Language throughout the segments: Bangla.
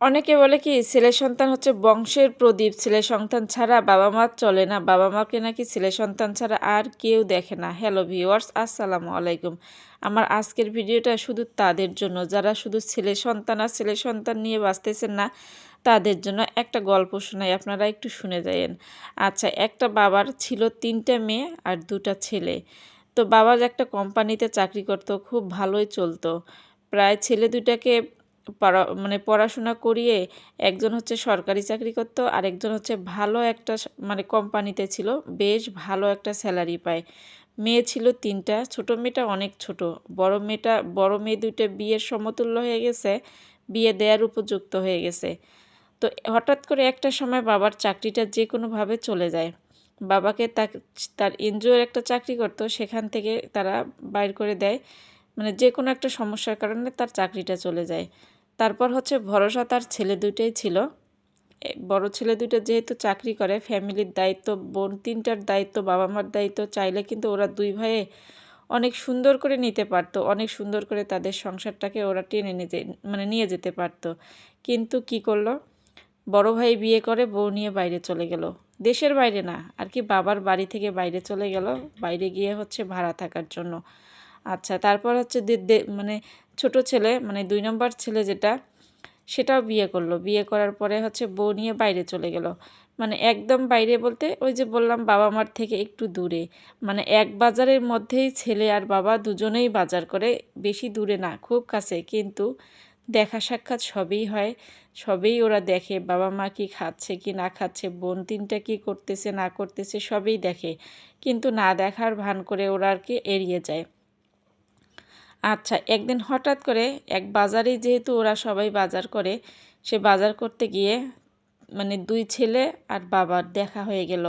অনেকে বলে কি, ছেলে সন্তান হচ্ছে বংশের প্রদীপ, ছেলে সন্তান ছাড়া বাবা মা চলে না, বাবা মাকে নাকি ছেলে সন্তান ছাড়া আর কেউ দেখে না। হ্যালো ভিওয়ার্স আসসালামু আলাইকুম। আমার আজকের ভিডিওটা শুধু তাদের জন্য, যারা শুধু ছেলে সন্তান আর ছেলে সন্তান নিয়ে বাঁচতেছেন না, তাদের জন্য একটা গল্প শোনাই, আপনারা একটু শুনে যায়েন। আচ্ছা একটা বাবার ছিল তিনটা মেয়ে আর দুটা ছেলে। তো বাবার একটা কোম্পানিতে চাকরি করতো, খুব ভালোই চলতো। প্রায় ছেলে দুটাকে পড়া মানে পড়াশোনা করিয়ে একজন হচ্ছে সরকারি চাকরি করতো, আরেকজন হচ্ছে ভালো একটা মানে কোম্পানিতে ছিল, বেশ ভালো একটা স্যালারি পায়। মেয়ে ছিল তিনটা, ছোট মেয়েটা অনেক ছোট। বড় মেয়েটা, বড় মেয়ে দুইটা বিয়ের সমতুল্য হয়ে গেছে, বিয়ে দেওয়ার উপযুক্ত হয়ে গেছে। তো হঠাৎ করে একটা সময় বাবার চাকরিটা যে কোনোভাবে চলে যায়। বাবাকে তার এনজিওর একটা চাকরি করতো, সেখান থেকে তারা বাইর করে দেয়। মানে যে কোনো একটা সমস্যার কারণে তার চাকরিটা চলে যায়। তারপর হচ্ছে ভরসা তার ছেলে দুইটাই ছিল। বড় ছেলে দুটো যেহেতু চাকরি করে, ফ্যামিলির দায়িত্ব, বোন তিনটার দায়িত্ব বাবা মার দায়িত্ব, চাইলে কিন্তু ওরা দুই ভাইয়ে অনেক সুন্দর করে নিতে পারতো, অনেক সুন্দর করে তাদের সংসারটাকে ওরা টেনে নিতে মানে নিয়ে যেতে পারতো। কিন্তু কি করল? বড় ভাই বিয়ে করে বউ নিয়ে বাইরে চলে গেল। দেশের বাইরে না, আর কি বাবার বাড়ি থেকে বাইরে চলে গেল। বাইরে গিয়ে হচ্ছে ভাড়া থাকার জন্য। আচ্ছা তারপর হচ্ছে মানে ছোট ছেলে মানে দুই নম্বর ছেলে যেটা, সেটাও বিয়ে করল। বিয়ে করার পরে হচ্ছে বউ নিয়ে বাইরে চলে গেল। মানে একদম বাইরে বলতে ওই যে বললাম বাবা মার থেকে একটু দূরে। মানে এক বাজারের মধ্যেই ছেলে আর বাবা দুজনেই বাজার করে, বেশি দূরে না, খুব কাছে। কিন্তু দেখা সাক্ষাৎ সবই হয়, সবই ওরা দেখে, বাবা মা কি খাচ্ছে, কি না খাচ্ছে, বোন তিনটা কি করতেছে, না করতেছে, সবই দেখে। কিন্তু না দেখার ভান করে ওরা আর কি এড়িয়ে যায়। আচ্ছা একদিন হঠাৎ করে এক বাজারে যেহেতু ওরা সবাই বাজার করে, সে বাজার করতে গিয়ে মানে দুই ছেলে আর বাবার দেখা হয়ে গেল।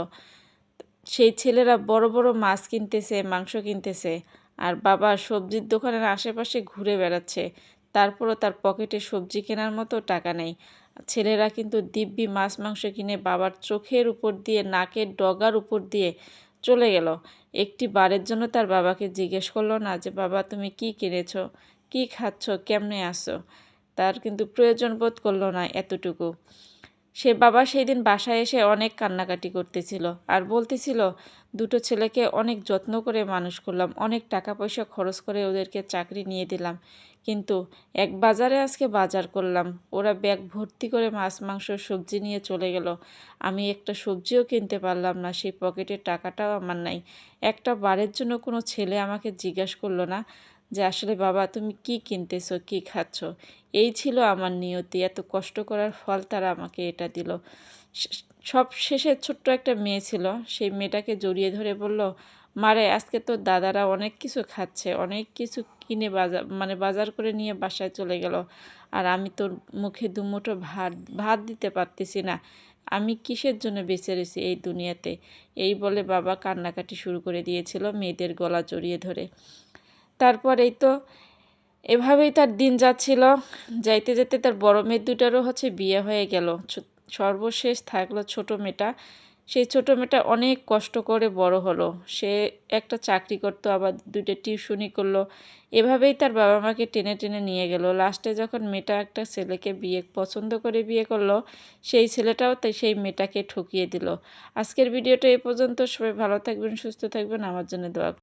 সেই ছেলেরা বড় বড় মাছ কিনতেছে, মাংস কিনতেছে আর বাবা সবজির দোকানের আশেপাশে ঘুরে বেড়াচ্ছে। তারপরও তার পকেটে সবজি কেনার মতো টাকা নেই। ছেলেরা কিন্তু দিব্যি মাছ, মাংস কিনে বাবার চোখের উপর দিয়ে, নাকের ডগার উপর দিয়ে চলে গেল। একটি বারের জন্য তার বাবাকে জিজ্ঞেস করল না যে, বাবা, তুমি কি কিনেছ? কি খাচ্ছ? কেমনে আসো তার কিন্তু প্রয়োজন বোধ করল না এতটুকু। সে বাবা সেই দিন বাসায় এসে অনেক কান্নাকাটি করতেছিল আর বলতেছিল, দুটো ছেলেকে অনেক যত্ন করে মানুষ করলাম, অনেক টাকা পয়সা খরচ করে ওদেরকে চাকরি নিয়ে দিলাম। কিন্তু এক বাজারে আজকে বাজার করলাম। ওরা ব্যাগ ভর্তি করে মাছ, মাংস, সবজি নিয়ে চলে গেল। আমি একটা সবজিও কিনতে পারলাম না, সেই পকেটের টাকাটাও আমার নাই। একটা বারের জন্য কোনো ছেলে আমাকে জিজ্ঞাসা করল না। যে আসলে, বাবা, তুমি কি কিনতেছো, কি খাচ্ছ? এই ছিল আমার নিয়তি। এত কষ্ট করার ফল তারা আমাকে এটা দিল। সব শেষে ছোট্ট একটা মেয়ে ছিল। সেই মেয়েটাকে জড়িয়ে ধরে বলল, মারে, আজকে তো দাদারা অনেক কিছু খাচ্ছে, অনেক কিছু কিনে বাজার মানে বাজার করে নিয়ে বাসায় চলে গেল। আর আমি তোর মুখে দুমুঠো ভাত ভাত দিতে পারতেছি না। আমি কিসের জন্য বেঁচে রয়েছি এই দুনিয়াতে? এই বলে বাবা কান্নাকাটি শুরু করে দিয়েছিল মেয়েদের গলা জড়িয়ে ধরে। তারপর এই তো এভাবেই তার দিন যাচ্ছিল। যাইতে যেতে তার বড় মেয়ের দুটারও হচ্ছে বিয়ে হয়ে গেল। সর্বশেষ থাকল ছোট মেয়েটা। সেই ছোট মেয়েটা অনেক কষ্ট করে বড় হলো। সে একটা চাকরি করতো, আবার দুইটা টিউশনি করল। এভাবেই তার বাবা মাকে টেনে টেনে নিয়ে গেল। লাস্টে যখন মেয়েটা একটা ছেলেকে বিয়ে, পছন্দ করে বিয়ে করল, সেই ছেলেটাও তাই সেই মেয়েটাকে ঠকিয়ে দিল। আজকের ভিডিওটা এ পর্যন্ত। সবাই ভালো থাকবেন, সুস্থ থাকবেন। আমার জন্য দোয়া